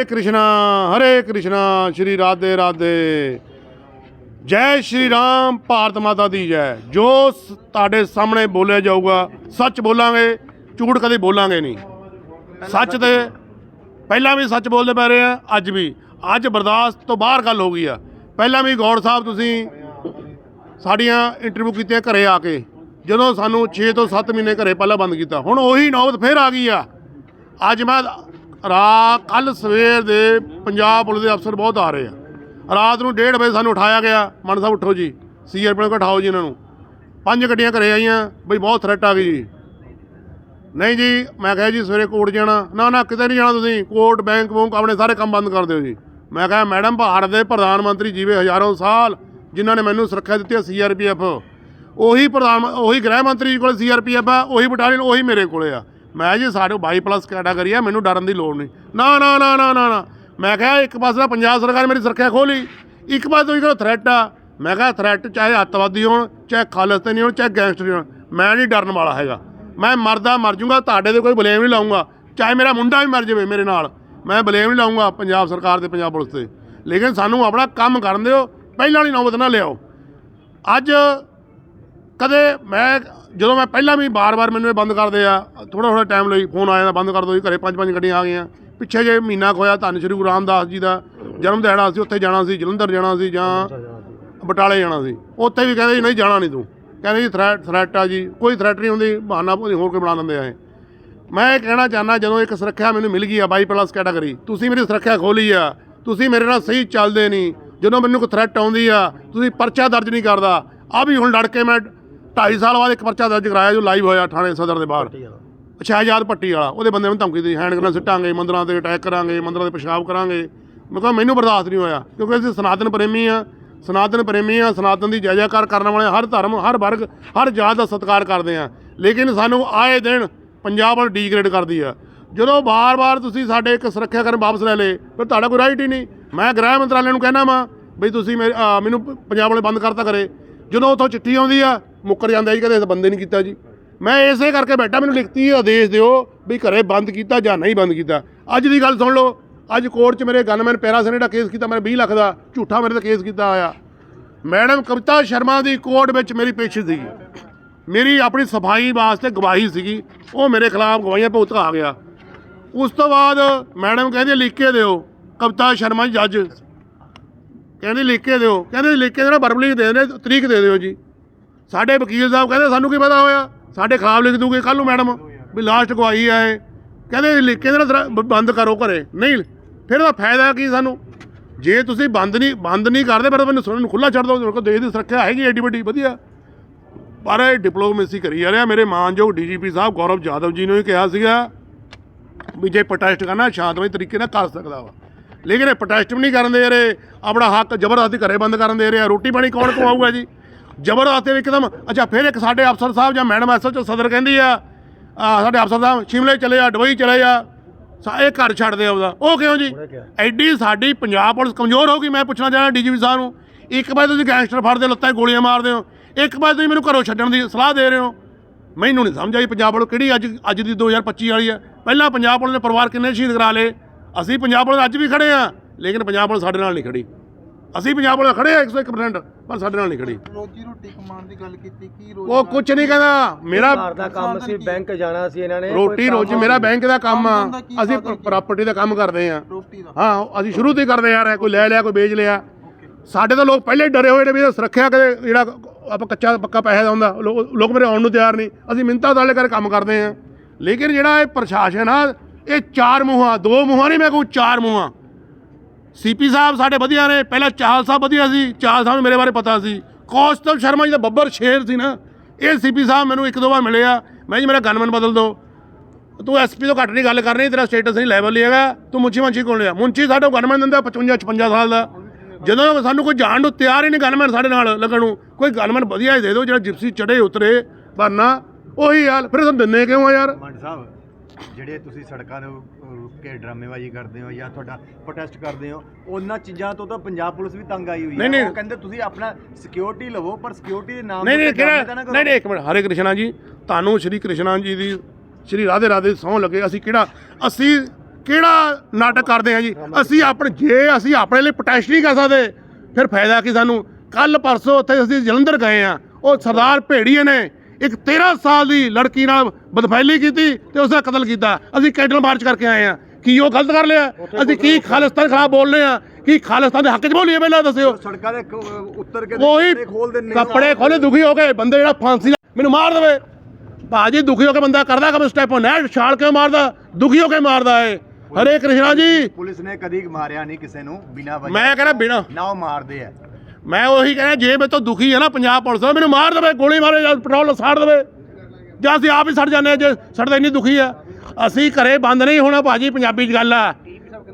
ਹਰੇ ਕ੍ਰਿਸ਼ਨਾ ਹਰੇ ਕ੍ਰਿਸ਼ਨਾ, ਸ਼੍ਰੀ ਰਾਧੇ ਰਾਧੇ। ਜੈ ਸ਼੍ਰੀ ਰਾਮ, ਭਾਰਤ ਮਾਤਾ ਦੀ ਜੈ। ਜੋ ਤੁਹਾਡੇ ਸਾਹਮਣੇ ਬੋਲਿਆ ਜਾਊਗਾ, ਸੱਚ ਬੋਲਾਂਗੇ, ਝੂਠ ਕਦੇ ਬੋਲਾਂਗੇ ਨਹੀਂ। ਸੱਚ ਤੇ ਪਹਿਲਾਂ ਵੀ ਸੱਚ ਬੋਲਦੇ ਪੈ ਰਹੇ ਆ, ਅੱਜ ਵੀ। ਅੱਜ ਬਰਦਾਸ਼ਤ ਤੋਂ ਬਾਹਰ ਗੱਲ ਹੋ ਗਈ ਆ। ਪਹਿਲਾਂ ਵੀ ਗੌੜ ਸਾਹਿਬ ਤੁਸੀਂ ਸਾਡੀਆਂ ਇੰਟਰਵਿਊ ਕੀਤੀਆਂ ਘਰੇ ਆ ਕੇ। ਜਦੋਂ ਸਾਨੂੰ 6 ਤੋਂ 7 ਮਹੀਨੇ ਘਰੇ ਪਹਿਲਾਂ ਬੰਦ ਕੀਤਾ। ਹੁਣ ਉਹੀ ਨੌਬਤ ਫੇਰ ਆ ਗਈ ਆ। ਅੱਜ ਮੈਂ ਰਾ ਕੱਲ ਸਵੇਰ ਦੇ ਪੰਜਾਬ ਪੁਲਿਸ ਦੇ ਅਫਸਰ ਬਹੁਤ ਆ ਰਹੇ ਆ। ਰਾਤ ਨੂੰ 1:30 ਵਜੇ ਸਾਨੂੰ ਉਠਾਇਆ ਗਿਆ। ਮਨ ਸਾਹਿਬ, ਉੱਠੋ ਜੀ। ਸੀਆਰਪੀ ਨੂੰ ਉਠਾਓ ਜੀ ਇਹਨਾਂ ਨੂੰ। ਪੰਜ ਗੱਡੀਆਂ ਘਰੇ ਆਈਆਂ। ਬਈ ਬਹੁਤ ਥ੍ਰੈਟ ਆ ਗਈ ਜੀ। ਨਹੀਂ ਜੀ, ਮੈਂ ਕਿਹਾ ਜੀ ਸਵੇਰੇ ਕੋਰਟ ਜਾਣਾ। ਨਾ ਨਾ, ਕਿਤੇ ਨਹੀਂ ਜਾਣਾ ਤੁਸੀਂ। ਕੋਰਟ, ਬੈਂਕ, ਬੂੰਕ ਆਪਣੇ ਸਾਰੇ ਕੰਮ ਬੰਦ ਕਰ ਦਿਓ ਜੀ। ਮੈਂ ਕਿਹਾ, ਮੈਡਮ ਭਾਰਤ ਦੇ ਪ੍ਰਧਾਨ ਮੰਤਰੀ ਜੀਵੇ ਹਜ਼ਾਰਾਂ ਸਾਲ, ਜਿਨ੍ਹਾਂ ਨੇ ਮੈਨੂੰ ਸੁਰੱਖਿਆ ਦਿੱਤੀ ਹੈ ਸੀਆਰਪੀਐਫ। ਉਹੀ ਪ੍ਰਧਾਨ, ਉਹੀ ਗ੍ਰਹਿ ਮੰਤਰੀ ਕੋਲ ਸੀਆਰਪੀਐਫ ਆ, ਉਹੀ ਬਟਾਲੀਅਨ, ਉਹੀ ਮੇਰੇ ਕੋਲੇ ਆ। ਮੈਂ ਜੀ ਸਾਡੇ 22 ਪਲੱਸ ਕੈਟਾਗਰੀ ਆ, ਮੈਨੂੰ ਡਰਨ ਦੀ ਲੋੜ ਨਹੀਂ। ਨਾ ਨਾ ਨਾ ਨਾ ਨਾ ਨਾ। ਮੈਂ ਕਿਹਾ ਇੱਕ ਪਾਸੇ ਤਾਂ ਪੰਜਾਬ ਸਰਕਾਰ ਮੇਰੀ ਸੁਰੱਖਿਆ ਖੋਲੀ, ਇੱਕ ਪਾਸੇ ਤੁਸੀਂ ਕਹਿੰਦੇ ਥ੍ਰੈਟ ਆ। ਮੈਂ ਕਿਹਾ ਥ੍ਰੈਟ ਚਾਹੇ ਅੱਤਵਾਦੀ ਹੋਣ, ਚਾਹੇ ਖਾਲਿਸਤਾਨੀ ਹੋਣ, ਚਾਹੇ ਗੈਂਗਸਟਰ ਹੋਣ, ਮੈਂ ਨਹੀਂ ਡਰਨ ਵਾਲਾ ਹੈਗਾ। ਮੈਂ ਮਰਦਾ ਮਰ ਜਾਊਂਗਾ ਤੁਹਾਡੇ ਤੇ ਕੋਈ ਬਲੇਮ ਨਹੀਂ ਲਾਉਂਗਾ ਚਾਹੇ ਮੇਰਾ ਮੁੰਡਾ ਵੀ ਮਰ ਜਾਵੇ ਮੇਰੇ ਨਾਲ, ਮੈਂ ਬਲੇਮ ਨਹੀਂ ਲਾਉਂਗਾ ਪੰਜਾਬ ਸਰਕਾਰ ਤੇ, ਪੰਜਾਬ ਪੁਲਿਸ ਤੇ। ਲੇਕਿਨ ਸਾਨੂੰ ਆਪਣਾ ਕੰਮ ਕਰਨ ਦਿਓ, ਪਹਿਲਾਂ ਵਾਲੀ ਨੌਬਤ ਨਾ ਲਿਆਓ। ਅੱਜ ਕਦੇ ਮੈਂ ਜਦੋਂ ਮੈਂ ਪਹਿਲਾਂ ਵੀ ਬਾਰ-ਬਾਰ ਮੈਨੂੰ ਇਹ ਬੰਦ ਕਰਦੇ ਆ ਥੋੜਾ ਥੋੜਾ ਟਾਈਮ ਲਈ ਫੋਨ ਆ ਜਾਂਦਾ, ਬੰਦ ਕਰ ਦਿਓ ਜੀ, ਘਰੇ ਪੰਜ ਪੰਜ ਗੱਡੀਆਂ ਆ ਗਈਆਂ। ਪਿੱਛੇ ਜੇ ਮਹੀਨਾ ਕੁ ਹੋਇਆ, ਧੰਨ ਸ਼੍ਰੀ ਗੁਰੂ ਰਾਮਦਾਸ ਜੀ ਦਾ ਜਨਮ ਦਿਹਾੜਾ ਸੀ, ਉੱਥੇ ਜਾਣਾ ਸੀ, ਜਲੰਧਰ ਜਾਣਾ ਸੀ ਜਾਂ ਬਟਾਲੇ ਜਾਣਾ ਸੀ। ਉੱਥੇ ਵੀ ਕਹਿੰਦੇ ਜੀ, ਨਹੀਂ ਜਾਣਾ ਨਹੀਂ ਤੂੰ। ਕਹਿੰਦੇ ਜੀ ਥ੍ਰੈਟ ਥ੍ਰੈਟ ਆ ਜੀ, ਕੋਈ ਥ੍ਰੈਟ ਨਹੀਂ ਹੁੰਦੀ, ਬਹਾਨਾ ਹੋਰ ਕੋਈ ਬਣਾ ਦਿੰਦੇ ਆ ਇਹ। ਮੈਂ ਇਹ ਕਹਿਣਾ ਚਾਹੁੰਦਾ, ਜਦੋਂ ਇੱਕ ਸੁਰੱਖਿਆ ਮੈਨੂੰ ਮਿਲ ਗਈ ਆ 22 ਪਲੱਸ ਕੈਟਾਗਰੀ ਤੁਸੀਂ ਮੇਰੀ ਸੁਰੱਖਿਆ ਖੋਲੀ ਆ, ਤੁਸੀਂ ਮੇਰੇ ਨਾਲ ਸਹੀ ਚੱਲਦੇ ਨਹੀਂ, ਜਦੋਂ ਮੈਨੂੰ ਕੋਈ ਥ੍ਰੈਟ ਆਉਂਦੀ ਆ, ਤੁਸੀਂ ਪਰਚਾ ਦਰਜ ਨਹੀਂ ਕਰਦਾ ਆ ਵੀ ਹੁਣ ਲੜ ਕੇ ਮੈਂ 2.5 ਸਾਲ ਬਾਅਦ ਇੱਕ ਪਰਚਾ ਦਰਜ ਕਰਾਇਆ ਜੋ ਲਾਈਵ ਹੋਇਆ ਥਾਣੇ ਸਦਰ ਦੇ ਬਾਹਰ। ਸ਼ਹਿਜਾਦ ਪੱਟੀ ਵਾਲਾ ਉਹਦੇ ਬੰਦੇ ਨੂੰ ਧਮਕੀ ਦਿੱਤੀ ਹੈਂਡ ਗਨਾਂ ਸਿੱਟਾਂਗੇ ਮੰਦਰਾਂ ਤੇ ਅਟੈਕ ਕਰਾਂਗੇ ਮੰਦਰਾਂ ਤੇ ਪਿਸ਼ਾਬ ਕਰਾਂਗੇ। ਮੈਂ ਕਿਹਾ ਮੈਨੂੰ ਬਰਦਾਸ਼ਤ ਨਹੀਂ ਹੋਇਆ ਕਿਉਂਕਿ ਅਸੀਂ ਸਨਾਤਨ ਪ੍ਰੇਮੀ ਆ ਸਨਾਤਨ ਪ੍ਰੇਮੀ ਆ ਸਨਾਤਨ ਦੀ ਜੈ ਜੈਕਾਰ ਕਰਨ ਵਾਲੇ ਹਰ ਧਰਮ ਹਰ ਵਰਗ ਹਰ ਜਾਤ ਦਾ ਸਤਿਕਾਰ ਕਰਦੇ ਆ। ਲੇਕਿਨ ਸਾਨੂੰ ਆਏ ਦਿਨ ਪੰਜਾਬ ਵੱਲ ਡੀਗ੍ਰੇਡ ਕਰਦੀ ਆ। ਜਦੋਂ ਬਾਰ-ਬਾਰ ਤੁਸੀਂ ਸਾਡੇ ਇੱਕ ਸੁਰੱਖਿਆ ਕਰਨ ਵਾਪਸ ਲੈ ਲੇ ਫਿਰ ਤੁਹਾਡਾ ਕੋਈ ਰਾਈਟ ਹੀ ਨਹੀਂ। ਮੈਂ ਗ੍ਰਹਿ ਮੰਤਰਾਲੇ ਨੂੰ ਕਹਿਣਾ ਵਾਂ ਬਈ ਤੁਸੀਂ ਮੈਨੂੰ ਪੰਜਾਬ ਵਾਲੇ ਬੰਦ ਕਰਤਾ ਕਰੇ। ਜਦੋਂ ਉਥੋਂ ਚਿੱਠੀ ਆਉਂਦੀ ਆ ਮੁੱਕਰ ਜਾਂਦਾ ਜੀ, ਕਦੇ ਇਸ ਬੰਦੇ ਨਹੀਂ ਕੀਤਾ ਜੀ। ਮੈਂ ਇਸੇ ਕਰਕੇ ਬੈਠਾ, ਮੈਨੂੰ ਲਿਖਤੀ ਆਦੇਸ਼ ਦਿਓ ਵੀ ਘਰੇ ਬੰਦ ਕੀਤਾ ਜਾਂ ਨਹੀਂ ਬੰਦ ਕੀਤਾ। ਅੱਜ ਦੀ ਗੱਲ ਸੁਣ ਲਓ, ਅੱਜ ਕੋਰਟ 'ਚ ਮੇਰੇ ਗਨਮੈਨ ਪੈਰਾਸੈਨੇਟ ਦਾ ਕੇਸ ਕੀਤਾ ਮੈਂ 20 ਲੱਖ ਦਾ ਝੂਠਾ ਮੇਰੇ ਤੇ ਕੇਸ ਕੀਤਾ ਆਇਆ। ਮੈਡਮ ਕਵਿਤਾ ਸ਼ਰਮਾ ਦੀ ਕੋਰਟ ਵਿੱਚ ਮੇਰੀ ਪੇਸ਼ੀ ਸੀਗੀ। ਮੇਰੀ ਆਪਣੀ ਸਫ਼ਾਈ ਵਾਸਤੇ ਗਵਾਹੀ ਸੀਗੀ। ਉਹ ਮੇਰੇ ਖਿਲਾਫ ਗਵਾਹੀਆਂ ਭੁਗਤ ਆ ਗਿਆ। ਉਸ ਤੋਂ ਬਾਅਦ ਮੈਡਮ ਕਹਿੰਦੀ, ਲਿਖ ਕੇ ਦਿਓ ਕਵਿਤਾ ਸ਼ਰਮਾ ਜੀ ਜੱਜ। ਕਹਿੰਦੇ, ਲਿਖ ਕੇ ਦਿਓ। ਕਹਿੰਦੇ, ਲਿਖ ਕੇ ਦੇਣਾ ਬਰਬਲੀ ਦੇ ਦੇਣੇ, ਤਰੀਕ ਦੇ ਦਿਓ ਜੀ। ਸਾਡੇ ਵਕੀਲ ਸਾਹਿਬ ਕਹਿੰਦੇ ਸਾਨੂੰ ਕੀ ਪਤਾ ਹੋਇਆ? ਸਾਡੇ ਖਿਲਾਫ ਲਿਖ ਦੂਗੇ। ਕੱਲ ਨੂੰ ਮੈਡਮ ਵੀ ਲਾਸਟ ਗਵਾਹੀ ਆ ਇਹ। ਕਹਿੰਦੇ ਲਿਖ ਕੇ ਨਾ ਬੰਦ ਕਰੋ ਘਰੇ। ਨਹੀਂ, ਫਿਰ ਉਹਦਾ ਫਾਇਦਾ ਕੀ ਸਾਨੂੰ? ਜੇ ਤੁਸੀਂ ਬੰਦ ਨਹੀਂ ਬੰਦ ਨਹੀਂ ਕਰਦੇ, ਫਿਰ ਮੈਨੂੰ ਸੁਣਨ ਨੂੰ ਖੁੱਲਾ ਛੱਡ ਦਿਓ। ਦੇਖੋ ਦੇਸ਼ ਦੀ ਸੁਰੱਖਿਆ ਹੈਗੀ ਐਡੀ ਵੱਡੀ, ਵਧੀਆ। ਪਰ ਇਹ ਡਿਪਲੋਮੇਸੀ ਕਰੀ ਜਾ ਰਿਹਾ ਮੇਰੇ ਮਾਨਯੋਗ ਡੀਜੀਪੀ ਸਾਹਿਬ ਗੌਰਵ ਜਾਦਵ ਜੀ ਨੂੰ ਵੀ ਕਿਹਾ ਸੀਗਾ ਵੀ ਜੇ ਪ੍ਰੋਟੈਸਟ ਕਰਨਾ, ਸ਼ਾਂਤਮਈ ਤਰੀਕੇ ਨਾਲ ਕਰ ਸਕਦਾ ਵਾ। ਲੇਕਿਨ ਇਹ ਪ੍ਰੋਟੈਸਟ ਵੀ ਨਹੀਂ ਕਰਨ ਦੇ ਰਹੇ। ਆਪਣਾ ਹੱਕ ਜ਼ਬਰਦਸਤੀ ਘਰੇ ਬੰਦ ਕਰਨ ਦੇ ਰਹੇ ਰੋਟੀ ਪਾਣੀ ਕੌਣ ਖਵਾਊਗਾ ਜੀ? ਜ਼ਬਰਦਸਤੀ ਵੀ ਇੱਕਦਮ। ਅੱਛਾ ਫਿਰ ਇੱਕ ਸਾਡੇ ਅਫਸਰ ਸਾਹਿਬ ਜਾਂ ਮੈਡਮ ਐਸਐਚਓ ਸਦਰ ਕਹਿੰਦੀ ਆ ਆ, ਸਾਡੇ ਅਫਸਰ ਸਾਹਿਬ ਸ਼ਿਮਲੇ ਚਲੇ ਜਾ ਦੁਬਈ ਚਲੇ ਜਾ ਸਾ ਇਹ ਘਰ ਛੱਡ ਦੇ ਆਪਦਾ। ਉਹ ਕਿਉਂ ਜੀ? ਐਡੀ ਸਾਡੀ ਪੰਜਾਬ ਪੁਲਿਸ ਕਮਜ਼ੋਰ ਹੋ ਗਈ ਮੈਂ ਪੁੱਛਣਾ ਚਾਹਣਾ ਡੀਜੀਪੀ ਸਾਹਿਬ ਨੂੰ। ਇੱਕ ਵਾਰ ਤੁਸੀਂ ਗੈਂਗਸਟਰ ਫੜਦੇ ਲੱਤਾਂ 'ਚ ਗੋਲੀਆਂ ਮਾਰਦੇ ਹੋ। ਇੱਕ ਵਾਰ ਤੁਸੀਂ ਮੈਨੂੰ ਘਰੋਂ ਛੱਡਣ ਦੀ ਸਲਾਹ ਦੇ ਰਹੇ ਹੋ। ਮੈਨੂੰ ਨਹੀਂ ਸਮਝ ਆਈ ਪੰਜਾਬ ਪੁਲਿਸ ਕਿਹੜੀ ਅੱਜ ਅੱਜ ਦੀ 2025 ਵਾਲੀ ਆ। ਪਹਿਲਾਂ ਪੰਜਾਬ ਪੁਲਿਸ ਨੇ ਪਰਿਵਾਰ ਕਿੰਨੇ ਸ਼ਹੀਦ ਕਰਾ ਲਏ? ਅਸੀਂ ਪੰਜਾਬ ਪੁਲਿਸ ਅੱਜ ਵੀ ਖੜੇ ਆ ਲੇਕਿਨ ਪੰਜਾਬ ਪੁਲਿਸ ਸਾਡੇ ਨਾਲ ਨਹੀਂ ਖੜੀ। ਅਸੀਂ ਪੰਜਾਬ ਪੁਲਿਸ ਖੜੇ ਆ 101% ਪਰ ਸਾਡੇ ਨਾਲ ਨਹੀਂ ਖੜੀ। ਰੋਜੀ ਰੋਟੀ ਕਮਾਉਣ ਦੀ ਗੱਲ ਕੀਤੀ ਕੀ ਰੋਜੀ ਉਹ ਕੁਝ ਨਹੀਂ ਕਹਿੰਦਾ। ਮੇਰਾ ਘਰ ਦਾ ਕੰਮ ਸੀ ਬੈਂਕ ਜਾਣਾ ਸੀ ਇਹਨਾਂ ਨੇ। ਰੋਟੀ ਰੋਜੀ ਮੇਰਾ ਬੈਂਕ ਦਾ ਕੰਮ ਆ। ਅਸੀਂ? ਪ੍ਰਾਪਰਟੀ ਦਾ ਕੰਮ ਕਰਦੇ ਆ ਹਾਂ ਅਸੀਂ ਸ਼ੁਰੂ ਤੋਂ ਹੀ ਕਰਦੇ ਆ ਰਹੇ ਕੋਈ ਲੈ ਲਿਆ ਕੋਈ ਵੇਚ ਲਿਆ। ਸਾਡੇ ਤਾਂ ਲੋਕ ਪਹਿਲੇ ਡਰੇ ਹੋਏ ਨੇ ਵੀ ਸੁਰੱਖਿਆ ਕਦੇ ਜਿਹੜਾ ਆਪਾਂ ਕੱਚਾ ਪੱਕਾ ਪੈਸਾ ਦਾ ਹੁੰਦਾ ਲੋਕ ਮੇਰੇ ਆਉਣ ਨੂੰ ਤਿਆਰ ਨਹੀਂ। ਅਸੀਂ ਮਿੰਤਾ ਦਾਲੇ ਕਰ ਕੰਮ ਕਰਦੇ ਆ ਲੇਕਿਨ ਜਿਹੜਾ ਇਹ ਪ੍ਰਸ਼ਾਸਨ ਆ ਇਹ ਚਾਰ ਮੂੰਹਾਂ ਦੋ ਮੂੰਹਾਂ ਨਹੀਂ ਮੈਂ ਕਹੂੰ ਚਾਰ ਮੂੰਹਾਂ। ਸੀਪੀ ਸਾਹਿਬ ਸਾਡੇ ਵਧੀਆ ਨੇ, ਪਹਿਲਾਂ ਚਾਹਲ ਸਾਹਿਬ ਵਧੀਆ ਸੀ ਚਾਹਲ ਸਾਹਿਬ ਨੂੰ ਮੇਰੇ ਬਾਰੇ ਪਤਾ ਸੀ। ਕੌਸਤਵ ਸ਼ਰਮਾ ਜੀ ਦਾ ਬੱਬਰ ਸ਼ੇਰ ਸੀ ਨਾ, ਇਹ ਸੀਪੀ ਸਾਹਿਬ ਮੈਨੂੰ ਇੱਕ ਦੋ ਵਾਰ ਮਿਲੇ ਆ। ਮੈਂ ਜੀ, ਮੇਰਾ ਗਨਮਨ ਬਦਲ ਦਿਓ। ਤੂੰ ਐਸਪੀ ਤੋਂ ਘੱਟ ਨਹੀਂ ਗੱਲ ਕਰ ਰਹੀ ਤੇਰਾ ਸਟੇਟਸ ਨਹੀਂ ਲੈਵਲ ਨਹੀਂ ਹੈਗਾ। ਤੂੰ ਮੁੰਚੀ ਮੰਚੀ ਕੋਲ ਲਿਆ। ਮੁੰਚੀ ਸਾਡਾ ਗਨਮੈਨ ਦਿੰਦਾ 55 56 ਸਾਲ ਦਾ। ਜਦੋਂ ਸਾਨੂੰ ਕੋਈ ਜਾਣ ਨੂੰ ਤਿਆਰ ਹੀ ਨਹੀਂ ਗਨਮੈਨ ਸਾਡੇ ਨਾਲ ਲੱਗਣ ਨੂੰ, ਕੋਈ ਗਨਮੈਨ ਵਧੀਆ ਹੀ ਦੇ ਦਿਓ, ਜਿਹੜਾ ਜਿਪਸੀ ਚੜੇ ਉਤਰੇ, ਵਰਨਾ, ਉਹੀ ਹਾਲ। ਫਿਰ ਸਾਨੂੰ ਦਿੰਨੇ ਕਿਉਂ ਆ ਯਾਰ? ਮੰਡ ਸਾਹਿਬ ਜਿਹੜੇ ਤੁਸੀਂ ਸੜਕਾਂ ਦੇ ਰੁਕ ਕੇ ਡਰਾਮੇਬਾਜ਼ੀ ਕਰਦੇ ਹੋ ਜਾਂ ਤੁਹਾਡਾ ਪ੍ਰੋਟੈਸਟ ਕਰਦੇ ਹੋ ਉਹਨਾਂ ਚੀਜ਼ਾਂ ਤੋਂ ਤਾਂ ਪੰਜਾਬ ਪੁਲਿਸ ਵੀ ਤੰਗ ਆਈ ਹੋਈ ਨਹੀਂ, ਨਹੀਂ। ਉਹ ਕਹਿੰਦੇ ਤੁਸੀਂ ਆਪਣਾ ਸਿਕਿਉਰਿਟੀ ਲਵੋ ਪਰ ਸਿਕਿਉਰਿਟੀ ਦੇ ਨਾਮ ਨਹੀਂ ਨਹੀਂ ਕਿਹੜਾ ਇੱਕ ਮਿੰਟ ਹਰੇ ਕ੍ਰਿਸ਼ਨਾ ਜੀ ਤੁਹਾਨੂੰ ਸ਼੍ਰੀ ਕ੍ਰਿਸ਼ਨਾ ਜੀ ਦੀ ਸ਼੍ਰੀ ਰਾਧੇ ਰਾਧੇ ਸਹੁੰ ਲੱਗੇ ਅਸੀਂ ਕਿਹੜਾ ਅਸੀਂ ਕਿਹੜਾ ਨਾਟਕ ਕਰਦੇ ਆ ਜੀ? ਅਸੀਂ ਆਪਣੇ ਜੇ ਅਸੀਂ ਆਪਣੇ ਲਈ ਪ੍ਰੋਟੈਸਟ ਨਹੀਂ ਕਰ ਸਕਦੇ ਫਿਰ ਫਾਇਦਾ ਕੀ ਸਾਨੂੰ? ਕੱਲ ਪਰਸੋਂ ਉੱਥੇ ਅਸੀਂ ਜਲੰਧਰ ਗਏ ਆ ਉਹ ਸਰਦਾਰ ਭੇੜੀਏ ਨੇ ਇੱਕ 13 ਸਾਲ ਦੀ ਲੜਕੀ ਨਾਲ ਬਦਫੈਲੀ ਕੀਤੀ ਤੇ ਉਸ ਦਾ ਕਤਲ ਕੀਤਾ। ਅਸੀਂ ਕੈਂਡਲ ਮਾਰਚ ਕਰਕੇ ਆਏ ਆ ਕੀ ਉਹ ਗਲਤ ਕਰ ਲਿਆ? ਅਸੀਂ ਕੀ ਖਾਲਿਸਤਾਨ ਖਿਲਾਫ ਬੋਲਨੇ ਆ ਕੀ ਖਾਲਿਸਤਾਨ ਦੇ ਹੱਕ 'ਚ ਬੋਲੀਏ ਪਹਿਲਾਂ ਦੱਸਿਓ। ਸੜਕਾਂ ਦੇ ਉੱਤਰ ਕੇ ਕੱਪੜੇ ਖੋਲ ਦਿੰਦੇ ਕੱਪੜੇ ਖੋਲੇ ਦੁਖੀ ਹੋ ਗਏ ਬੰਦੇ ਜਿਹੜਾ ਫਾਂਸੀ ਮੈਨੂੰ ਮਾਰ ਦੇਵੇ। ਬਾਜੀ ਦੁਖੀ ਹੋ ਕੇ ਬੰਦਾ ਕਰਦਾ ਕਮ ਸਟੈਪ ਨਹਿਰ ਛਾਲ ਕੇ ਮਾਰਦਾ? ਦੁਖੀ ਹੋ ਕੇ ਮਾਰਦਾ ਏ ਹਰੇ ਕ੍ਰਿਸ਼ਨਾ ਜੀ। ਪੁਲਿਸ ਨੇ ਕਦੀ ਮਾਰਿਆ ਨਹੀਂ ਕਿਸੇ ਨੂੰ ਬਿਨਾਂ ਵਜ੍ਹਾ ਮੈਂ ਕਹਿੰਦਾ ਬਿਨਾ। ਨਾ ਮਾਰਦੇ ਆ। ਮੈਂ ਉਹੀ ਕਹਿੰਦਾ, ਜੇ ਮੇਰੇ ਤੋਂ ਦੁਖੀ ਹੈ ਨਾ ਪੰਜਾਬ ਪੁਲਿਸ ਮੈਨੂੰ ਮਾਰ ਦੇਵੇ, ਗੋਲੀ ਮਾਰੇ ਜਾਂ ਪੈਟਰੋਲ ਸਾੜ ਦੇਵੇ। ਜਾਂ ਅਸੀਂ ਆਪ ਹੀ ਸੜ ਜਾਂਦੇ ਹਾਂ ਜੇ ਸੜਦਾ ਇੰਨੀ ਦੁਖੀ ਆ। ਅਸੀਂ ਘਰੇ ਬੰਦ ਨਹੀਂ ਹੋਣਾ ਭਾਜੀ, ਪੰਜਾਬੀ 'ਚ ਗੱਲ ਆ।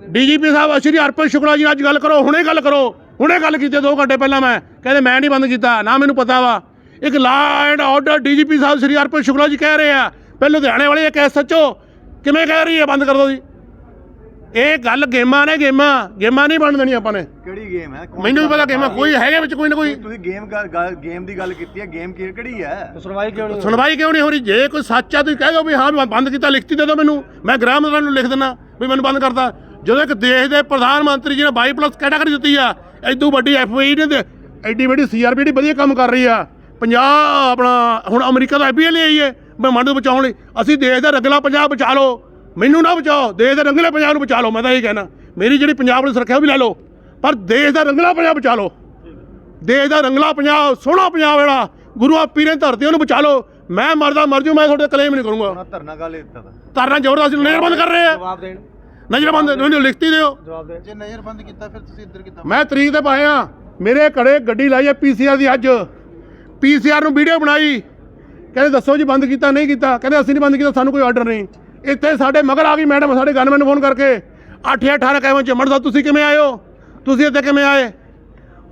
ਡੀਜੀਪੀ ਸਾਹਿਬ, ਸ਼੍ਰੀ ਅਰਪਨ ਸ਼ੁਕਲਾ ਜੀ ਨਾਲ ਅੱਜ ਗੱਲ ਕਰੋ, ਹੁਣੇ ਗੱਲ ਕਰੋ। ਹੁਣੇ ਗੱਲ ਕੀਤੀ 2 ਘੰਟੇ ਪਹਿਲਾਂ ਮੈਂ। ਕਹਿੰਦੇ ਮੈਂ ਨਹੀਂ ਬੰਦ ਕੀਤਾ, ਨਾ ਮੈਨੂੰ ਪਤਾ ਵਾ। ਇੱਕ ਲਾ ਐਂਡ ਆਰਡਰ ਡੀਜੀਪੀ ਸਾਹਿਬ, ਸ਼੍ਰੀ ਅਰਪਨ ਸ਼ੁਕਲਾ ਜੀ ਕਹਿ ਰਹੇ ਆ। ਪਹਿਲੇ ਲੁਧਿਆਣੇ ਵਾਲੇ ਇੱਕ ਐਸਐਚਓ ਕਿਵੇਂ ਕਹਿ ਰਹੀ ਹੈ ਬੰਦ ਕਰ ਦਿਓ ਜੀ। ਇਹ ਗੱਲ ਗੇਮਾਂ ਨੇ ਗੇਮਾਂ ਗੇਮਾਂ ਨਹੀਂ ਬਣ ਦੇਣੀ ਆਪਾਂ ਨੇ। ਕਿਹੜੀ ਗੇਮ ਹੈ? ਕੌਣ ਮੈਨੂੰ ਵੀ ਪਤਾ ਗੇਮਾਂ ਕੋਈ ਹੈਗੇ ਵਿੱਚ ਕੋਈ ਨਾ ਕੋਈ। ਤੁਸੀਂ ਗੇਮ ਗੇਮ ਦੀ ਗੱਲ ਕੀਤੀ ਹੈ ਗੇਮ ਕੀ ਕਿਹੜੀ ਹੈ? ਸੁਣਵਾਈ ਕਿਉਂ ਨਹੀਂ ਸੁਣਵਾਈ ਕਿਉਂ ਨਹੀਂ ਹੋ ਰਹੀ? ਜੇ ਕੋਈ ਸੱਚ ਆ ਤੁਸੀਂ ਕਹਿ ਦਿਓ ਵੀ ਹਾਂ ਮੈਂ ਬੰਦ ਕੀਤਾ ਲਿਖਤੀ ਦੇ ਦਿਓ ਮੈਨੂੰ। ਮੈਂ ਗ੍ਰਾਮ ਨੂੰ ਲਿਖ ਦਿੰਦਾ ਵੀ ਮੈਨੂੰ ਬੰਦ ਕਰਤਾ। ਜਦੋਂ ਇੱਕ ਦੇਸ਼ ਦੇ ਪ੍ਰਧਾਨ ਮੰਤਰੀ ਜੀ ਨੇ 22 ਪਲੱਸ ਕੈਟਾਗਰੀ ਦਿੱਤੀ ਆ ਐਡੂ ਵੱਡੀ ਐਫਆਈ ਨੇ ਐਡੀ ਵੱਡੀ ਸੀਆਰਪੀ ਦੀ ਵਧੀਆ ਕੰਮ ਕਰ ਰਹੀ ਆ। ਪੰਜਾਬ ਆਪਣਾ ਹੁਣ ਅਮਰੀਕਾ ਦਾ ਐਫਬੀਆਈ ਲਈ ਹੈ ਬ੍ਰਹਮੰਡ ਨੂੰ ਬਚਾਉਣ ਲਈ। ਅਸੀਂ ਦੇਸ਼ ਦਾ ਰੰਗਲਾ ਪੰਜਾਬ ਬਚਾ ਲਓ। ਮੈਨੂੰ ਨਾ ਬਚਾਓ ਦੇਸ਼ ਦੇ ਰੰਗਲੇ ਪੰਜਾਬ ਨੂੰ ਬਚਾ ਲਓ ਮੈਂ ਤਾਂ ਇਹ ਕਹਿਣਾ। ਮੇਰੀ ਜਿਹੜੀ ਪੰਜਾਬ ਦੀ ਸੁਰੱਖਿਆ ਉਹ ਵੀ ਲੈ ਲਓ ਪਰ ਦੇਸ਼ ਦਾ ਰੰਗਲਾ ਪੰਜਾਬ ਬਚਾ ਲਓ। ਦੇਸ਼ ਦਾ ਰੰਗਲਾ ਪੰਜਾਬ ਸੋਹਣਾ ਪੰਜਾਬ ਜਿਹੜਾ ਗੁਰੂ ਆ ਪੀਰੇ ਧਰਤੀ ਉਹਨੂੰ ਬਚਾ ਲਓ। ਮੈਂ ਮਰਦਾ ਮਰ ਜੂ ਮੈਂ ਤੁਹਾਡੇ ਕਲੇਮ ਨਹੀਂ ਕਰੂੰਗਾ। ਧਰਨਾ ਗੱਲ ਦਿੱਤਾ ਤਾ ਤਾਰਾਂ ਜ਼ਬਰਦਸਤੀ ਨਜ਼ਰ ਬੰਦ ਕਰ ਰਹੇ ਆ। ਜਵਾਬ ਦੇਣ। ਨਜ਼ਰਬੰਦ ਨਹੀਂ ਲਿਖਤੀ ਦਿਓ। ਜਵਾਬ ਦੇਣ। ਜੇ ਨਜ਼ਰ ਬੰਦ ਕੀਤਾ ਫਿਰ ਤੁਸੀਂ ਇੱਧਰ ਕਿੱਦਾਂ ਮੈਂ ਤਰੀਕ ਤੇ ਪਾਏ ਆ ਮੇਰੇ ਘੜੇ ਗੱਡੀ ਲਾਈ ਹੈ ਪੀਸੀਆਰ ਦੀ ਅੱਜ। ਪੀਸੀਆਰ ਨੂੰ ਵੀਡੀਓ ਬਣਾਈ। ਕਹਿੰਦੇ ਦੱਸੋ ਜੀ ਬੰਦ ਕੀਤਾ ਨਹੀਂ ਕੀਤਾ। ਕਹਿੰਦੇ ਅਸੀਂ ਨਹੀਂ ਬੰਦ ਕੀਤਾ ਸਾਨੂੰ ਕੋਈ ਆਰਡਰ ਨਹੀਂ। ਇੱਥੇ ਸਾਡੇ ਮਗਰ ਆ ਗਈ ਮੈਡਮ ਸਾਡੇ ਗਨਮੈਨ ਨੂੰ ਫੋਨ ਕਰਕੇ। 8 18 ਕਹਿਵੇਂ ਚਮੜ ਸਾਹਿਬ ਤੁਸੀਂ ਕਿਵੇਂ ਆਏ ਹੋ? ਤੁਸੀਂ ਇੱਥੇ ਕਿਵੇਂ ਆਏ?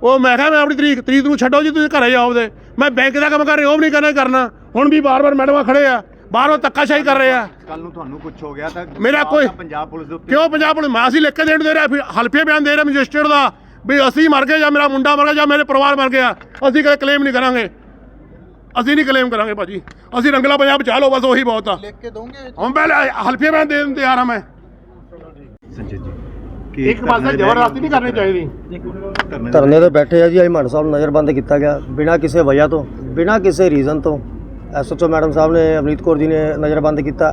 ਉਹ ਮੈਂ ਕਿਹਾ ਮੈਂ ਆਪਣੀ ਤਰੀਕ ਤਰੀਕ ਨੂੰ ਛੱਡੋ ਜੀ ਤੁਸੀਂ ਘਰੇ ਜਾਓ ਆਪਦੇ। ਮੈਂ ਬੈਂਕ ਦਾ ਕੰਮ ਕਰ ਰਿਹਾ ਉਹ ਵੀ ਨਹੀਂ ਕਰਨਾ ਕਰਨਾ। ਹੁਣ ਵੀ ਬਾਰ-ਬਾਰ ਮੈਡਮਾਂ ਖੜੇ ਆ ਬਾਹਰੋਂ ਧੱਕਾਸ਼ਾਹੀ ਕਰ ਰਹੇ ਆ। ਕੱਲ ਨੂੰ ਤੁਹਾਨੂੰ ਕੁਝ ਹੋ ਗਿਆ ਤਾਂ ਮੇਰਾ ਕੋਈ- ਪੰਜਾਬ ਪੁਲਿਸ ਦੇ ਉੱਤੇ। ਕਿਉਂ ਪੰਜਾਬ ਪੁਲਿਸ? ਮਾਂ ਅਸੀਂ ਲਿਖ ਕੇ ਦੇਣ ਦੇ ਰਿਹਾ ਫਿਰ ਹਲਫੀਆ ਬਿਆਨ ਦੇ ਰਿਹਾ ਮੈਜਿਸਟਰੇਟ ਦਾ ਵੀ ਅਸੀਂ ਮਰ ਗਏ ਜਾਂ ਮੇਰਾ ਮੁੰਡਾ ਮਰ ਗਿਆ ਜਾਂ ਮੇਰੇ ਪਰਿਵਾਰ ਮਰ ਗਿਆ ਅਸੀਂ ਕਦੇ ਕਲੇਮ ਨਹੀਂ ਕਰਾਂਗੇ। ਅਸੀਂ ਨਹੀਂ ਕਲੇਮ ਕਰਾਂਗੇ ਭਾਜੀ। ਅਸੀਂ ਰੰਗਲਾ ਪੰਜਾਬ ਬਚਾ ਲਓ ਬਸ ਉਹੀ ਬਹੁਤ ਆ। ਲਿਖ ਕੇ ਦੋਗੇ ਹੁਣ ਪਹਿਲੇ ਹਲਫੀਆ ਬਿਆਨ ਦੇਣ ਤੇ ਆ ਰਹਾ ਮੈਂ। ਸੰਜੀਤ ਜੀ ਕੀ ਇੱਕ ਪਾਸੇ ਜ਼ਬਰਦਸਤੀ ਨਹੀਂ ਕਰਨੀ ਚਾਹੀਦੀ। ਧਰਨੇ ਤੇ ਬੈਠੇ ਆ ਜੀ ਅਹਿਮਦ ਸਾਹਿਬ ਨੂੰ ਨਜ਼ਰਬੰਦ ਕੀਤਾ ਗਿਆ ਬਿਨਾਂ ਕਿਸੇ ਵਜ੍ਹਾ ਤੋਂ ਬਿਨਾਂ ਕਿਸੇ ਰੀਜ਼ਨ ਤੋਂ। ਐਸਐਚਓ ਮੈਡਮ ਸਾਹਿਬ ਨੇ ਅਮਰੀਤ ਕੌਰ ਜੀ ਨੇ ਨਜ਼ਰਬੰਦ ਕੀਤਾ।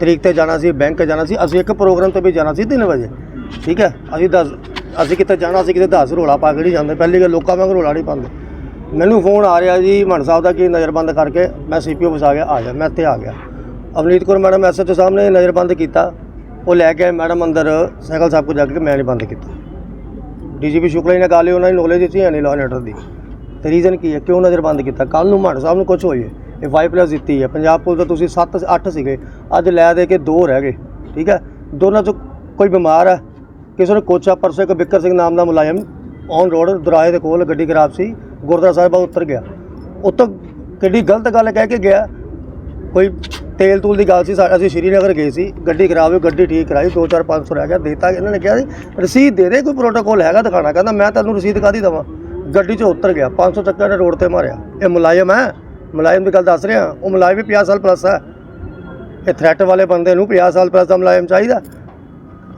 ਤਰੀਕ ਤੇ ਜਾਣਾ ਸੀ ਬੈਂਕ ਜਾਣਾ ਸੀ ਅਸੀਂ ਇੱਕ ਪ੍ਰੋਗਰਾਮ ਤੇ ਵੀ ਜਾਣਾ ਸੀ 3 ਵਜੇ। ਠੀਕ ਹੈ? ਅਸੀਂ ਦਸ ਅਸੀਂ ਕਿਤੇ ਜਾਣਾ ਸੀ ਕਿਤੇ 10 ਰੋਲਾ ਪਾ ਕੇ ਨਹੀਂ ਜਾਂਦੇ। ਪਹਿਲੀ ਗੱਲ ਲੋਕਾਂ ਵਾਂਗ ਰੋਲਾ ਨਹੀਂ ਪਾਉਂਦੇ। ਮੈਨੂੰ ਫੋਨ ਆ ਰਿਹਾ ਜੀ, ਮਨ ਸਾਹਿਬ ਦਾ ਕਿ ਨਜ਼ਰਬੰਦ ਕਰਕੇ ਮੈਂ ਸੀਪੀਓ ਆ ਗਿਆ, ਆ ਜਾ, ਮੈਂ ਇੱਥੇ ਆ ਗਿਆ। ਅਵਨੀਤ ਕੌਰ ਮੈਡਮ ਐਸਐਚਓ ਸਾਹਿਬ ਨੇ ਨਜ਼ਰਬੰਦ ਕੀਤਾ। ਉਹ ਲੈ ਕੇ ਮੈਡਮ ਅੰਦਰ, ਸਾਈਕਲ ਸਾਹਿਬ ਕੋ ਜਾ ਕੇ ਮੈਂ ਨਹੀਂ ਬੰਦ ਕੀਤਾ। ਡੀਜੀਪੀ ਸ਼ੁਕਲਾ ਜੀ ਨੇ ਗੱਲ ਉਹਨਾਂ ਦੀ ਨੌਲੇਜ ਦਿੱਤੀ ਹੈ ਨਹੀਂ ਲਾਅ ਐਂਡ ਆਰਡਰ ਦੀ। ਤੇ ਰੀਜ਼ਨ ਕੀ ਹੈ? ਕਿਉਂ ਨਜ਼ਰਬੰਦ ਕੀਤਾ? ਕੱਲ ਨੂੰ ਮਾਨ ਸਾਹਿਬ ਨੂੰ ਕੁਝ ਹੋਈ ਹੈ। ਇਹ 5 ਪਲੱਸ ਦਿੱਤੀ ਹੈ। ਪੰਜਾਬ ਪੁਲਿਸ ਦਾ ਤੁਸੀਂ 7 8 ਸੀਗੇ। ਅੱਜ ਲੈ ਦੇ ਕੇ 2 ਰਹਿ ਗਏ। ਠੀਕ ਹੈ? ਦੋਨਾਂ ਚੋਂ ਕੋਈ ਬਿਮਾਰ ਹੈ। ਕਿਸੇ ਨੂੰ ਕੋਚਾ ਪਰਸੇ ਕੋ ਬਿੱਕਰ ਸਿੰਘ ਨਾਮ ਦਾ ਮੁਲਾਜ਼ਮ ਔਨ ਰੋਡ ਦੁਰਾਏ ਦੇ ਕੋਲ ਗੱਡੀ ਖਰਾਬ ਸੀ। ਗੁਰਦੁਆਰਾ ਸਾਹਿਬ ਬਾਹਰ ਉਤਰ ਗਿਆ। ਉੱਤੋਂ ਕਿੱਡੀ ਗਲਤ ਗੱਲ ਕਹਿ ਕੇ ਗਿਆ। ਕੋਈ ਤੇਲ ਤੂਲ ਦੀ ਗੱਲ ਸੀ, ਸਾ- ਅਸੀਂ ਸ਼੍ਰੀਨਗਰ ਗਏ ਸੀ, ਗੱਡੀ ਖਰਾਬ ਹੋਈ, ਗੱਡੀ ਠੀਕ ਕਰਾਈ 2-4 500 ਰਹਿ ਗਿਆ, ਦੇਤਾ, ਇਹਨਾਂ ਨੇ ਕਿਹਾ ਸੀ, ਰਸੀਦ ਦੇ ਦੇ, ਕੋਈ ਪ੍ਰੋਟੋਕੋਲ ਹੈਗਾ ਦਿਖਾਣਾ ਕਹਿੰਦਾ, ਮੈਂ ਤੁਹਾਨੂੰ ਰਸੀਦ ਕਾਦੀ ਦਵਾਂ? ਗੱਡੀ 'ਚ ਉਤਰ ਗਿਆ 500 ਚੱਕਰ ਨੇ ਰੋਡ ਤੇ ਮਾਰਿਆ। ਇਹ ਮੁਲਾਜ਼ਮ ਹੈ? ਮੁਲਾਜ਼ਮ ਦੀ ਗੱਲ ਦੱਸ ਰਿਹਾ। ਉਹ ਮੁਲਾਜ਼ਮ ਵੀ 50 ਸਾਲ ਪਲੱਸ ਹੈ। ਇਹ ਥ੍ਰੈਟ ਵਾਲੇ ਬੰਦੇ ਨੂੰ 50 ਸਾਲ ਪਲੱਸ ਦਾ ਮੁਲਾਜ਼ਮ ਚਾਹੀਦਾ।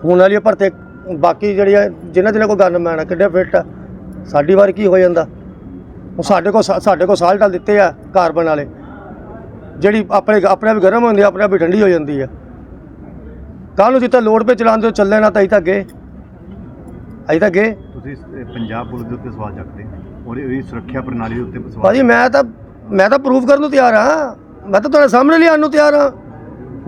ਹੁਣ ਵਾਲੀ ਭਰਤੇ, ਬਾਕੀ ਜਿਹੜੀ ਜਿਹਨਾਂ ਜਿਨ੍ਹਾਂ ਜਿਹਨਾਂ ਕੋਲ ਗਨ ਮੈਨ ਆ ਕਿੱਡੇ ਫਿੱਟ ਆ ਸਾਡੀ ਵਾਰ ਕੀ ਹੋ ਜਾਂਦਾ? ਉਹ ਸਾਡੇ ਕੋਲ ਸਾਡੇ ਕੋਲ ਸਾਲ ਟਾਲ ਦਿੱਤੇ ਆ ਕਾਰਬਨ ਵਾਲੇ। ਜਿਹੜੀ ਆਪਣੇ ਆਪਣੇ ਆਪ ਗਰਮ ਹੁੰਦੀ ਆ ਆਪਣੇ ਆਪ ਹੀ ਠੰਡੀ ਹੋ ਜਾਂਦੀ ਆ। ਕੱਲ ਨੂੰ ਜਿੱਥੇ ਲੋਡ 'ਤੇ ਚਲਾਉਂਦੇ ਹੋ ਚੱਲੇ ਨਾ ਤਾਂ ਅਸੀਂ ਤਾਂ ਗਏ। ਅਸੀਂ ਤਾਂ ਗਏ। ਤੁਸੀਂ ਪੰਜਾਬ ਪੁਲਿਸ ਦੇ ਉੱਤੇ ਸਵਾਲ ਚੱਕਦੇ ਹੋ ਔਰ ਇਹਦੀ ਸੁਰੱਖਿਆ ਪ੍ਰਣਾਲੀ ਦੇ ਉੱਤੇ ਸਵਾਲ ਭਾਜੀ ਮੈਂ ਤਾਂ ਮੈਂ ਤਾਂ ਪ੍ਰੂਫ ਕਰਨ ਨੂੰ ਤਿਆਰ ਹਾਂ। ਮੈਂ ਤਾਂ ਤੁਹਾਡੇ ਸਾਹਮਣੇ ਲਿਆਉਣ ਨੂੰ ਤਿਆਰ ਹਾਂ।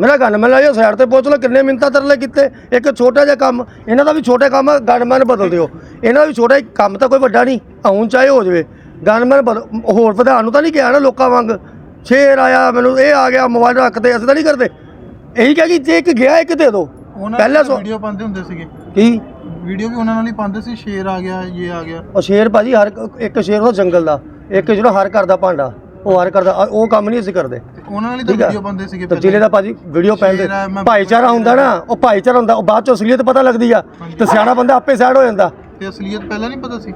ਮੇਰਾ ਗਨਮੈਨ ਲਾਇਓ ਸਾਈਡ ਤੇ ਪਹੁੰਚ ਲਓ ਕਿੰਨੇ ਮਿੰਟਾਂ ਤਰਲੇ ਕੀਤੇ। ਇੱਕ ਛੋਟਾ ਜਿਹਾ ਕੰਮ ਇਹਨਾਂ ਦਾ ਵੀ ਛੋਟਾ ਕੰਮ ਆ ਗਨਮੈਨ ਬਦਲ ਦਿਓ। ਇਹਨਾਂ ਦਾ ਵੀ ਛੋਟਾ ਕੰਮ ਤਾਂ ਕੋਈ ਵੱਡਾ ਨਹੀਂ ਹੁਣ ਚਾਹੇ ਹੋ ਜਾਵੇ। ਗਨਮੈਨ ਹੋਰ ਵਧਾਉਣ ਨੂੰ ਤਾਂ ਨਹੀਂ ਕਿਹਾ ਨਾ ਲੋਕਾਂ ਵਾਂਗ। ਸ਼ੇਰ ਆਇਆ ਮੈਨੂੰ ਇਹ ਆ ਗਿਆ ਮੋਬਾਈਲ ਰੱਖਦੇ ਅਸੀਂ ਤਾਂ ਨਹੀਂ ਕਰਦੇ। ਇਹੀ ਕਿਹਾ ਕਿ ਜੇ ਇੱਕ ਗਿਆ ਇੱਕ ਦੇ ਦਿਓ ਪਹਿਲਾਂ ਵੀਡੀਓ ਪਾਉਂਦੇ ਹੁੰਦੇ ਸੀਗੇ। ਕੀ? ਵੀਡੀਓ ਵੀ ਉਹਨਾਂ ਨਾਲ ਹੀ ਪਾਉਂਦੇ ਸੀ ਸ਼ੇਰ ਆ ਗਿਆ ਇਹ ਆ ਗਿਆ। ਉਹ ਸ਼ੇਰ ਭਾਜੀ ਹਰ ਇੱਕ ਸ਼ੇਰ ਉਹ ਜੰਗਲ ਦਾ ਇੱਕ ਜਿਹੜਾ ਹਰ ਘਰ ਦਾ ਭਾਂਡਾ ਉਹ ਹਰ ਘਰ ਦਾ ਉਹ ਕੰਮ ਨਹੀਂ ਅਸੀਂ ਕਰਦੇ। ਉਹਨਾਂ ਨਾਲ ਹੀ ਵੀਡੀਓ ਪਾਉਂਦੇ ਸੀਗੇ ਤੇ ਜ਼ਿਲ੍ਹੇ ਦਾ ਭਾਜੀ ਵੀਡੀਓ ਮੈਂ- ਭਾਈਚਾਰਾ ਹੁੰਦਾ ਨਾ ਉਹ ਭਾਈਚਾਰਾ ਹੁੰਦਾ ਉਹ ਬਾਅਦ ਚੋਂ ਅਸਲੀਅਤ ਪਤਾ ਲੱਗਦੀ ਆ। ਤੇ ਸਿਆਣਾ ਬੰਦਾ ਆਪੇ ਸਾਈਡ ਹੋ ਜਾਂਦਾ। ਤੇ ਅਸਲੀਅਤ ਪਹਿਲਾਂ ਨਹੀਂ ਪਤਾ ਸੀ।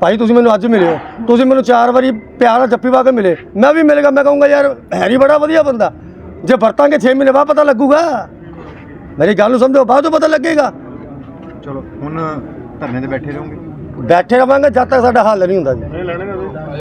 ਭਾਈ ਤੁਸੀਂ ਮੈਨੂੰ ਅੱਜ ਮਿਲੇ ਹੋ। ਤੁਸੀਂ ਮੈਨੂੰ ਚਾਰ ਵਾਰੀ ਪਿਆਰ ਨਾਲ ਜੱਫੀ ਪਾ ਕੇ ਮਿਲੇ। ਮੈਂ ਵੀ ਮਿਲੇਗਾ ਮੈਂ ਕਹੂੰਗਾ ਯਾਰ ਹੈਰੀ ਬੜਾ ਵਧੀਆ ਬੰਦਾ। ਜੇ ਵਰਤਾਂਗੇ 6 ਮਹੀਨੇ ਬਾਅਦ ਪਤਾ ਲੱਗੂਗਾ। ਮੇਰੀ ਗੱਲ ਨੂੰ ਸਮਝੋ ਬਾਅਦ ਚੋਂ ਪਤਾ ਲੱਗੇਗਾ। ਚਲੋ ਹੁਣ ਧਰਨੇ ਤੇ ਬੈਠੇ ਰਹੋਗੇ। ਬੈਠੇ ਰਵਾਂਗੇ ਜਦ ਤੱਕ ਸਾਡਾ ਹੱਲ ਨਹੀਂ ਹੁੰਦਾ ਜੀ।